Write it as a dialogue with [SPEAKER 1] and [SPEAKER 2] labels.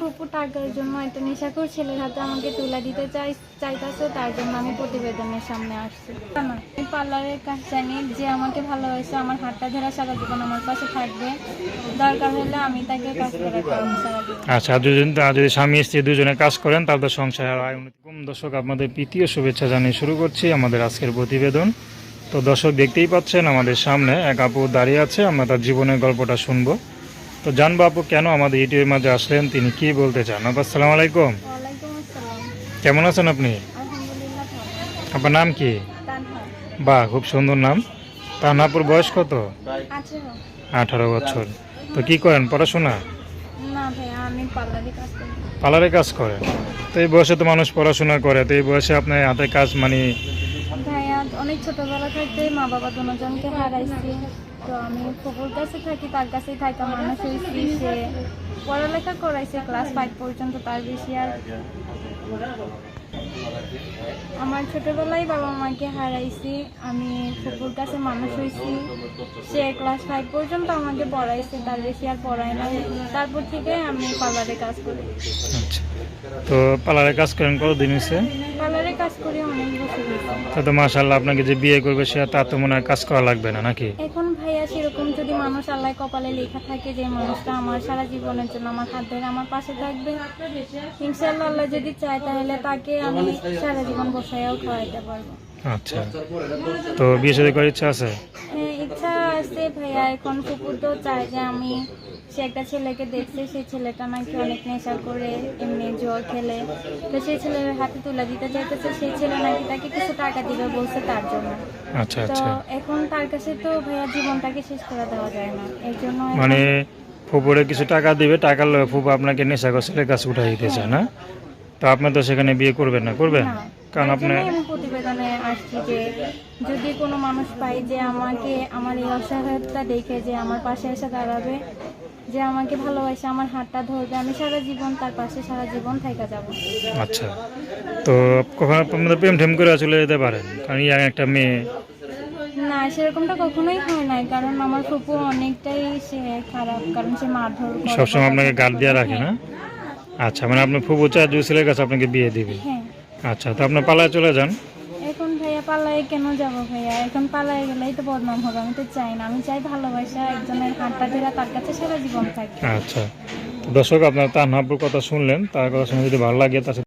[SPEAKER 1] ফুপু টাকার জন্য একটা নেশাখোর ছেলের হাতে আমাকে তুলে দিতে চাই চাইতেছে, তার জন্য আমি প্রতিবেদনের সামনে আসছি। আমি পার্লারের কাজ জানি, যে আমাকে ভালোবাসে, আমার হাতটা ধরা সারা জীবন আমার পাশে থাকবে। দরকার হলে আমি তাকে কাজ করে
[SPEAKER 2] আচ্ছা দুজন যদি স্বামী, স্ত্রী দুজনে কাজ করেন, তাহলে তো সংসার আয় উন্নতি। দর্শক, আপনাদের প্রীতীয় শুভেচ্ছা জানিয়ে শুরু করছি আমাদের আজকের প্রতিবেদন। তো দর্শক দেখতেই পাচ্ছেন আমাদের সামনে এক আপু দাঁড়িয়ে আছে, আমরা তার জীবনের গল্পটা শুনব। তো জানব আপু কেন আমাদের ইউটিউবের মাঝে আসলেন? তিনি কি বলতে চান? আপু আসসালামু আলাইকুম। কেমন আছেন আপনি? আপনার নাম কি? বাহ খুব সুন্দর নাম। তানাপুর বয়স কত?
[SPEAKER 1] আঠেরো।
[SPEAKER 2] বছর। তো কি করেন পড়াশোনা?
[SPEAKER 1] পার্লারে কাজ করি।
[SPEAKER 2] করেন। তো এই বয়সে তো মানুষ পড়াশোনা করে তো এই বয়সে আপনার হাতে কাজ মানে
[SPEAKER 1] অনেক ছোটবেলা থাকতে মা বাবা দুজনকে হারাইছি। তো আমি ফুপুর কাছে থাকি, তার কাছেই থাকা মানুষ হয়েছি। সে পড়ালেখা করাইছে, ক্লাস ফাইভ পর্যন্ত, তার বেশি আর আমার ছোটবেলায় বাবা মাকে হারাইছি। আমি ফুপুর কাছে মানুষ হয়েছি। সে ক্লাস ফাইভ পর্যন্ত আমাকে পড়াইছে, তার বেশি আর পড়ায় না তারপর থেকে আমি পার্লারে কাজ করি।
[SPEAKER 2] আচ্ছা। তো পার্লারে কাজ করেন কতদিন হয়েছে?
[SPEAKER 1] বছর হয়েছে
[SPEAKER 2] তো মাসাল্লাহ আপনাকে যে বিয়ে করবে সে তার তো মনে হয় কাজ করা লাগবে না নাকি?
[SPEAKER 1] এখন ভাইয়া সেরকম যদি মানুষ আল্লাহ কপালে লেখা থাকে যে মানুষটা আমার সারা জীবনের জন্য আমার হাত ধরে আমার পাশে থাকবে ইনশাল্লাহ আল্লাহ যদি চায় তাহলে তাকে আমি সারা জীবন বসাইয়াও খাওয়াইতে পারব।
[SPEAKER 2] আচ্ছা। তো বিয়ে সাথে করার ইচ্ছা আছে?
[SPEAKER 1] হ্যাঁ ইচ্ছা আছে ভাইয়া। এখন কুকুর তো চায় যে আমি একটা ছেলেকে দেখছে সেই ছেলেটা নাকি অনেক নেশা করে এমনি জল খেলে। তো সেই ছেলের হাতে তুলে দিতে চাইতেছে সেই ছেলে নাকি তাকে কিছু টাকা দিবে বলছে তার জন্য।
[SPEAKER 2] আচ্ছা
[SPEAKER 1] তো
[SPEAKER 2] আচ্ছা।
[SPEAKER 1] এখন তার কাছে তো ভাইয়া জীবনটাকে শেষ করে দেওয়া যায় না। এর জন্য এখন-
[SPEAKER 2] মানে ফুপুরে কিছু টাকা দিবে টাকার লোভে ফুপু আপনাকে নেশা ছেলের কাছে উঠাই দিতে চায় না? তো আপনি তো সেখানে বিয়ে করবেন না করবেন?
[SPEAKER 1] না,
[SPEAKER 2] কারণ
[SPEAKER 1] তার
[SPEAKER 2] আপনি
[SPEAKER 1] জন্যই আমি প্রতিবেদনে আসছি যে যদি কোনো মানুষ পাই যে আমাকে আমার এই অসহায়তা দেখে যে আমার পাশে এসে দাঁড়াবে যে আমাকে ভালোবাসে আমার হাতটা ধরবে আমি সারা জীবন তার পাশে সারা জীবন থেকে যাব।
[SPEAKER 2] আচ্ছা। তো কখনো আপনাদের প্রেম ঠেম করে চলে যেতে পারেন? কারণ ইয়াং একটা মেয়ে।
[SPEAKER 1] না সেরকমটা কখনোই হয় নাই কারণ আমার ফুপু অনেকটাই সে খারাপ কারণ সে মারধর করে।
[SPEAKER 2] সবসময় আপনাকে গার্ড দিয়ে রাখে না? আচ্ছা মানে আপনি ফুবু চা জু ছেলের কাছে আপনাকে বিয়ে দিবে?
[SPEAKER 1] হ্যাঁ।
[SPEAKER 2] আচ্ছা তো আপনি পালায় চলে যান।
[SPEAKER 1] পালায় কেন যাব ভাইয়া? এখন পালায় গেলেই তো বদনাম হবে। আমি তো চাই না। আমি চাই ভালোবাসা, একজনের হাতটা ধরে তার কাছে সারা জীবন থাকে।
[SPEAKER 2] আচ্ছা। দর্শক, আপনার তার নাব্বুর কথা শুনলেন, তার কথা শুনে যদি ভালো লাগে তার